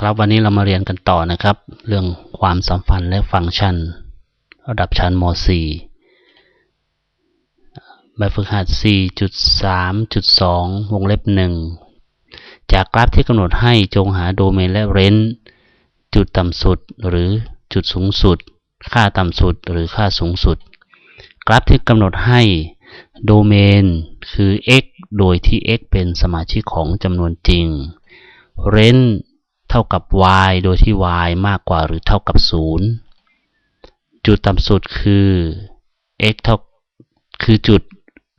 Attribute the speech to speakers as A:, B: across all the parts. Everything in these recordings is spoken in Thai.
A: ครับวันนี้เรามาเรียนกันต่อนะครับ เรื่องความสัมพันธ์และฟังก์ชัน ระดับชั้นม .4 แบบฝึกหัด 4.3.2 วงเล็บ 1 จากกราฟที่กำหนดให้จงหาโดเมนและเรนจ์จุดต่ำสุดหรือจุดสูงสุด ค่าต่ำสุดหรือค่าสูงสุด กราฟที่กำหนดให้โดเมนคือ x โดยที่ x เป็นสมาชิกของจำนวนจริงเรนจ์ เท่ากับ y โดยที่ y มากกว่าหรือเท่ากับ 0 จุดต่ำสุดคือ x เท่าคือจุด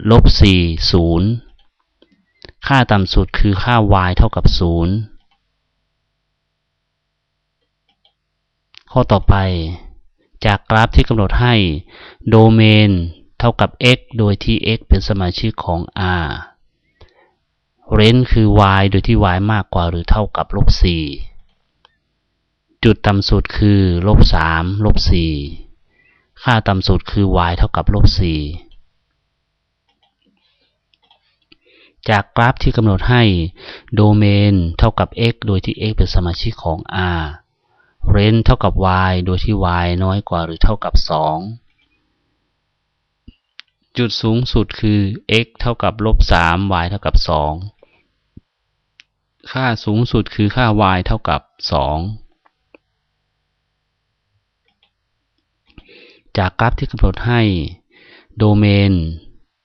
A: ลบ4 0 ค่าต่ำสุดคือค่า y เท่ากับ 0 ข้อต่อไป จากกราฟที่กำหนดให้โดเมนเท่ากับ x โดยที่ x เป็นสมาชิกของ R เรนคือ y โดยที่ y มากกว่าหรือเท่ากับลบ4จุดต่ำสุดคือลบ3ลบ4ค่าต่ำสุดคือ y เท่ากับลบ4จากกราฟที่กำหนดให้โดเมนเท่ากับ x โดยที่ x เป็นสมาชิกของ R เรนเท่ากับ y โดยที่ y น้อยกว่าหรือเท่ากับ 2 จุดสูงสุดคือ x เท่ากับลบ3 y เท่ากับ 2 ค่าสูงสุดคือค่า y เท่ากับ 2 จากกราฟที่กำหนดให้โดเมน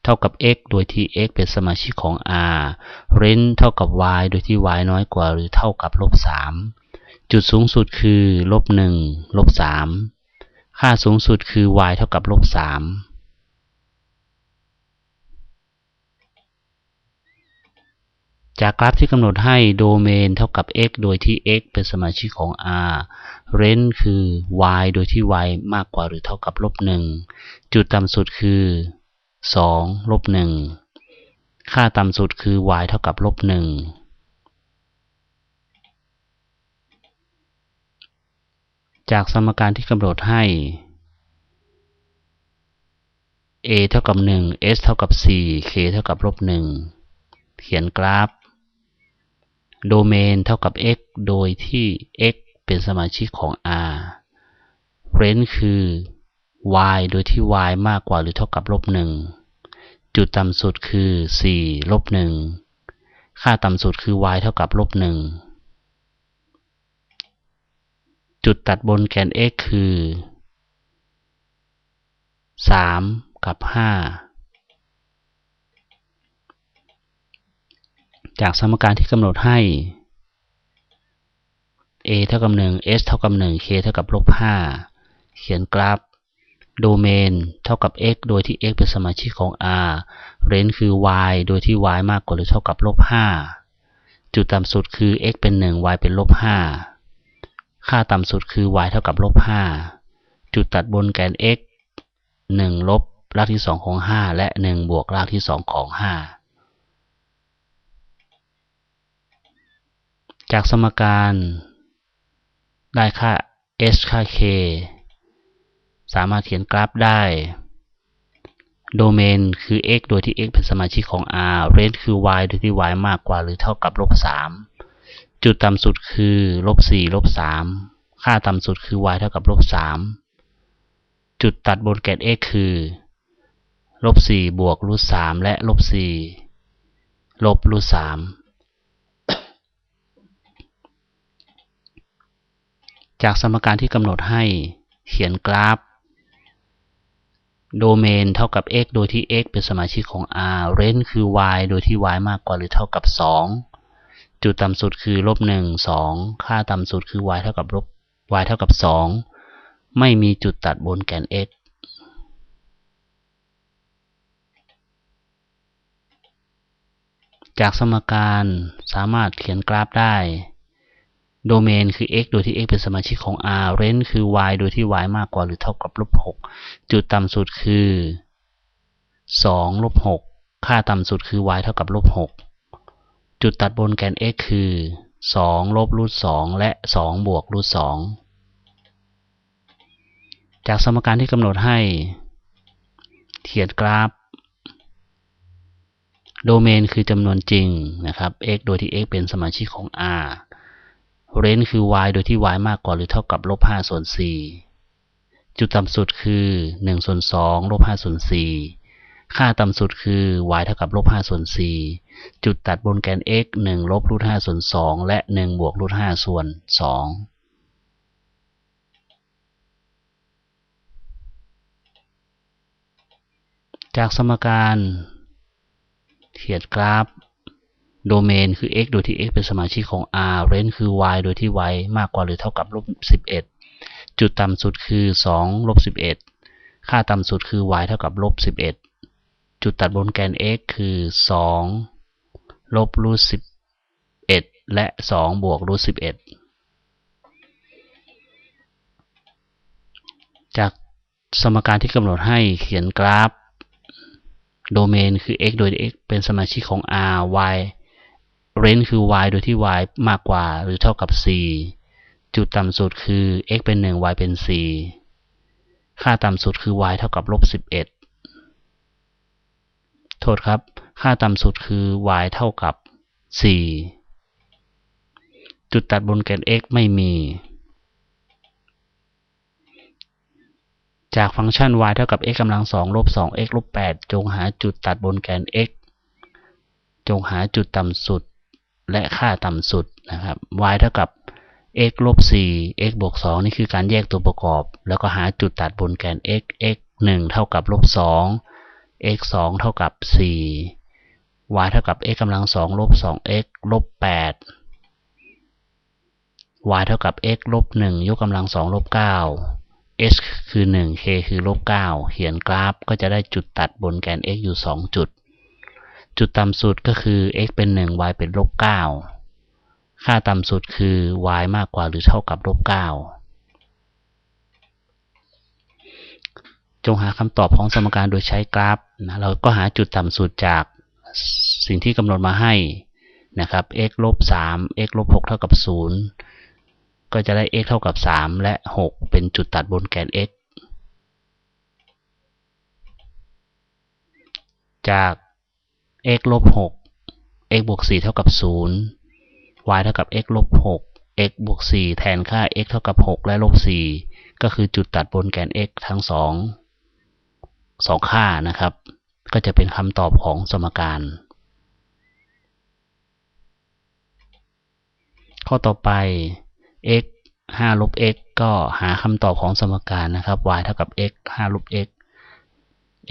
A: เท่ากับ x โดยที่ x เป็นสมาชิกของ R เรนเท่ากับ y โดยที่ y น้อยกว่าหรือเท่ากับลบ3จุดสูงสุดคือลบ1ลบ3ค่าสูงสุดคือ y เท่ากับลบ3 จากกราฟที่กำหนดให้โดเมนเท่ากับ x โดยที่ x เป็นสมาชิกของ R เรนคือ y โดยที่ y มากกว่าหรือเท่ากับลบ1จุดต่ำสุดคือ2ลบ1ค่าต่ำสุดคือ y เท่ากับลบ1จากสมการที่กำหนดให้ a เท่ากับ 1 s เท่ากับ 4 k เท่ากับลบ1เขียนกราฟ โดเมนเท่ากับ x โดยที่ x เป็นสมาชิกของ R เรนคือ y โดยที่ y มากกว่าหรือเท่ากับลบ1จุดต่ำสุดคือ 4 ลบ1ค่าต่ำสุดคือ y เท่ากับลบ1จุดตัดบนแกน x คือ 3 กับ 5 จากสมการที่กำหนดให้ a เท่ากับ1 s เท่ากับ1 k เท่ากับลบ5เขียนกราฟโดเมนเท่ากับ x โดยที่ x เป็นสมาชิกของ R เรนคือ y โดยที่ y มากกว่าหรือเท่ากับลบ5จุดต่ำสุดคือ x เป็น 1 y เป็นลบ5ค่าต่ำสุดคือ y เท่ากับลบ5จุดตัดบนแกน x 1 ลบรากที่ 2 ของ 5 และ 1 บวกรากที่ 2 ของ 5 จากสมการ ได้ค่า h ค่า k สามารถเขียนกราฟได้ โดเมนคือ x โดยที่ x เป็นสมาชิกของ R เรนคือ y โดยที่ y มากกว่าหรือเท่ากับลบ3จุดต่ำสุดคือลบ4ลบ3ค่าต่ำสุดคือ y เท่ากับลบ3จุดตัดบนแกน x คือลบ4บวกรูท3และลบ4ลบรูท3 จากสมการที่กำหนดให้เขียนกราฟ โดเมนเท่ากับ x โดยที่ x เป็นสมาชิกของ R เรนคือ y โดยที่ y มากกว่าหรือเท่ากับ 2 จุดต่ำสุดคือลบ1 2 ค่าต่ำสุดคือ y เท่ากับลบ y เท่ากับ 2 ไม่มีจุดตัดบนแกน x จากสมการสามารถเขียนกราฟได้ โดเมนคือ x โดยที่ x เป็นสมาชิกของ R เรนคือ y โดยที่ y มากกว่าหรือเท่ากับลบ6จุดต่ำสุดคือ2ลบ6ค่าต่ำสุดคือ y เท่ากับลบ6จุดตัดบนแกน x คือ2ลบรูท2และ 2 บวกรูท2จากสมการที่กำหนดให้เขียนกราฟ โดเมนคือจำนวนจริงนะครับ x โดยที่ x เป็นสมาชิกของ R เรนคือ y โดยที่ y มากกว่าหรือเท่ากับลบ5ส่วน4จุดต่ำสุดคือ1ส่วน2ลบ5ส่วน4ค่าต่ำสุดคือ y เท่ากับลบ5ส่วน4จุดตัดบนแกน x 1ลบรูท5ส่วน2และ 1 บวกรูท5ส่วน2จากสมการเขียนกราฟ โดเมนคือ x โดยที่ x เป็นสมาชิกของ R range คือ y โดยที่ y มากกว่าหรือเท่ากับลบ11 จุดต่ำสุดคือ2ลบ11 ค่าต่ำสุดคือ y เท่ากับลบ11 จุดตัดบนแกน x คือ2ลบรูท11 และ 2 บวกรูท11 จากสมการที่กำหนดให้เขียนกราฟ โดเมนคือ x โดย x เป็นสมาชิกของ r y range คือ y โดยที่ y มากกว่าหรือเท่ากับ4จุดต่ำสุดคือ x เป็น 1 y เป็น 4 ค่าต่ำสุดคือ y เท่ากับลบ11 โทษครับ ค่าต่ำสุดคือ y เท่ากับ 4 จุดตัดบนแกน x ไม่มี จากฟังก์ชัน y เท่ากับ x กำลัง 2 ลบ 2x ลบ 8 จงหาจุดตัดบนแกน x จงหาจุดต่ำสุด และค่าต่ำสุดนะครับ y เท่ากับ x ลบ4 x บวก2นี่คือการแยกตัวประกอบ แล้วก็หาจุดตัดบนแกน x x 1เท่ากับลบ2 x 2เท่ากับ 4 y เท่ากับ x กำลัง2ลบ 2x ลบ8 y เท่ากับ x ลบ1ยกกำลัง2ลบ9 h คือ 1 k คือลบ9เขียนกราฟก็จะได้จุดตัดบนแกน x อยู่ 2 จุด จุดต่ำสุดก็คือ x เป็น 1 y เป็นลบ9ค่าต่ำสุดคือ y มากกว่าหรือเท่ากับลบ9จงหาคำตอบของสมการโดยใช้กราฟนะเราก็หาจุดต่ำสุดจากสิ่งที่กำหนดมาให้นะครับ x ลบ3 x ลบ6เท่ากับ0ก็จะได้ x เท่ากับ 3 และ 6 เป็นจุดตัดบนแกน x จาก x ลบ6 x บวก4เท่ากับ0 y เท่ากับ x ลบ6 x บวก4แทนค่า x เท่ากับ 6 และลบ4ก็คือจุดตัดบนแกน x ทั้ง 2 2 ค่านะครับ ก็จะเป็นคำตอบของสมการ ข้อต่อไป x 5ลบ x ก็หาคำตอบของสมการนะครับ y เท่ากับ x 5ลบ x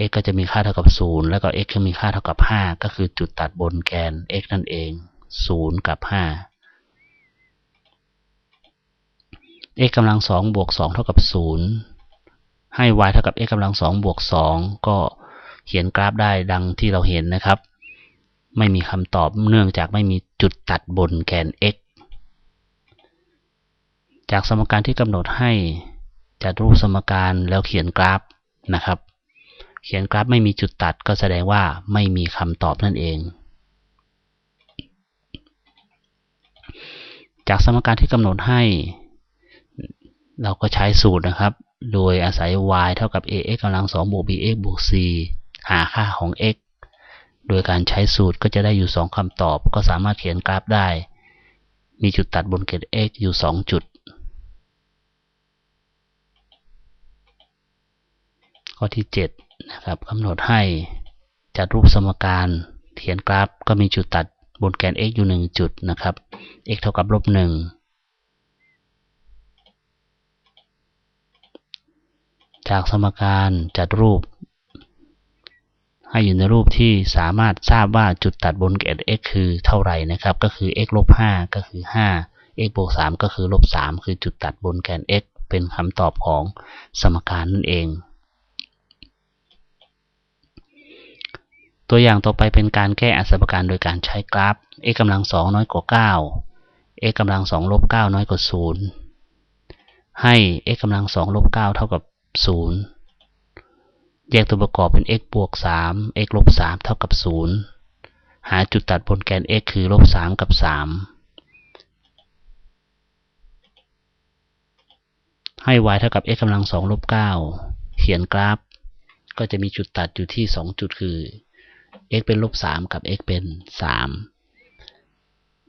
A: x ก็จะมีค่าเท่ากับ 0 แล้วก็ x ก็มีค่าเท่ากับ 5 ก็คือจุดตัดบนแกน x นั่นเอง 0 กับ 5 x กำลัง 2 บวก 2 เท่ากับ 0 ให้ y เท่ากับ x กำลัง 2 บวก 2 ก็เขียนกราฟได้ดังที่เราเห็นนะครับ ไม่มีคำตอบเนื่องจากไม่มีจุดตัดบนแกน x จากสมการที่กำหนดให้จัดรูปสมการแล้วเขียนกราฟนะครับ เขียนกราฟไม่มีจุดตัดก็แสดงว่าไม่มีคำตอบนั่นเอง จากสมการที่กำหนดให้ เราก็ใช้สูตรนะครับ โดยอาศัย y เท่ากับ ax กำลัง2บวก bx บวก c หาค่าของ x โดยการใช้สูตรก็จะได้อยู่ 2คำตอบ ก็สามารถเขียนกราฟได้ มีจุดตัดบนเกณฑ์ x อยู่ 2 จุด ข้อที่ 7 นะครับกำหนดให้จัดรูปสมการเขียนกราฟก็มีจุดตัดบนแกน x อยู่ 1 จุดนะครับ x เท่ากับลบ1จากสมการจัดรูป ให้อยู่ในรูปที่สามารถทราบว่าจุดตัดบนแกน x คือเท่าไหร่นะครับ ก็คือ x ลบ5ก็คือ 5 x บวก3ก็คือลบ3คือจุดตัดบนแกน x เป็นคำตอบของสมการนั่นเอง ตัวอย่างต่อไปเป็นการแก้อัศมการโดยการใช้กราฟ x กำลังสองน้อยกว่า 9 x กำลังสองลบ9น้อยกว่า 0 ให้ x กำลังสองลบ9เท่ากับ 0 แยกตัวประกอบเป็น x บวก 3 x ลบ3เท่ากับ 0 หาจุดตัดบนแกน x คือลบ3กับ 3 ให้ y เท่ากับ x กำลังสองลบ9เขียนกราฟ ก็จะมีจุดตัดอยู่ที่ 2 จุดคือ x เป็นลบ3กับ x เป็น 3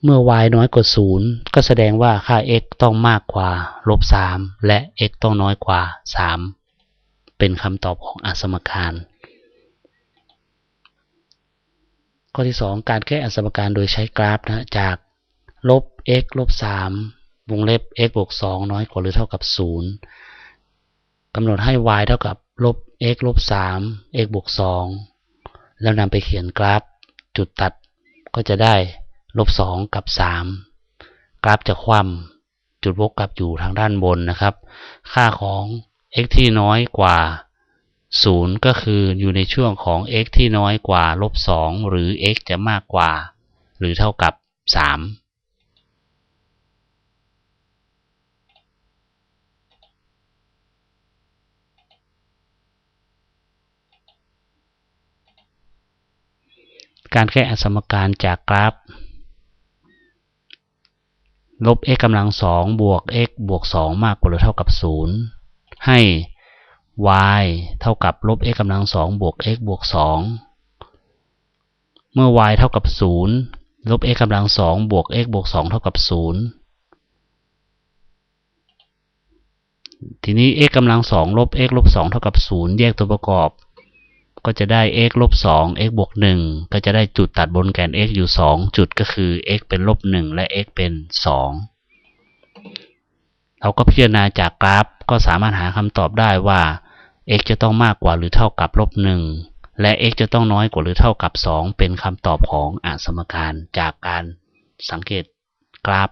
A: เมื่อ y น้อยกว่า 0 ก็แสดงว่าค่า x ต้องมากกว่าลบ3และ x ต้องน้อยกว่า 3 เป็นคำตอบของอสมการ ข้อที่ 2 การแก้อสมการโดยใช้กราฟนะจากลบ x ลบ3วงเล็บ x บวก 2 น้อยกว่าหรือเท่ากับ 0กำหนดให้ y เท่ากับลบ x ลบ3 x บวก 2 แล้วนำไปเขียนกราฟจุดตัดก็จะได้ลบ2กับ 3 กราฟจะคว่ำจุดวกกลับอยู่ทางด้านบนนะครับ ค่าของ x ที่น้อยกว่า 0 ก็คืออยู่ในช่วงของ x ที่น้อยกว่าลบ2หรือ x จะมากกว่า หรือเท่ากับ 3 การแก้อสมการจากกราฟ ลบ x กำลังสองบวก x บวก 2 มากกว่าหรือเท่ากับ 0 ให้ y เท่ากับลบ x กำลังสองบวก x บวก 2 เมื่อ y เท่ากับ 0 ลบ x กำลังสองบวก x บวก 2 เท่ากับ 0 ทีนี้ x กำลังสองลบ x ลบ 2 เท่ากับ 0 แยกตัวประกอบ ก็จะได้ x ลบ2 x บวก1ก็จะได้จุดตัดบนแกน x อยู่ 2 จุดก็คือ x เป็นลบ1และ x เป็น 2 เราก็พิจารณาจากกราฟก็สามารถหาคำตอบได้ว่า x จะต้องมากกว่าหรือเท่ากับลบ1และ x จะต้องน้อยกว่าหรือเท่ากับ 2 เป็นคำตอบของอสมการจากการสังเกตกราฟ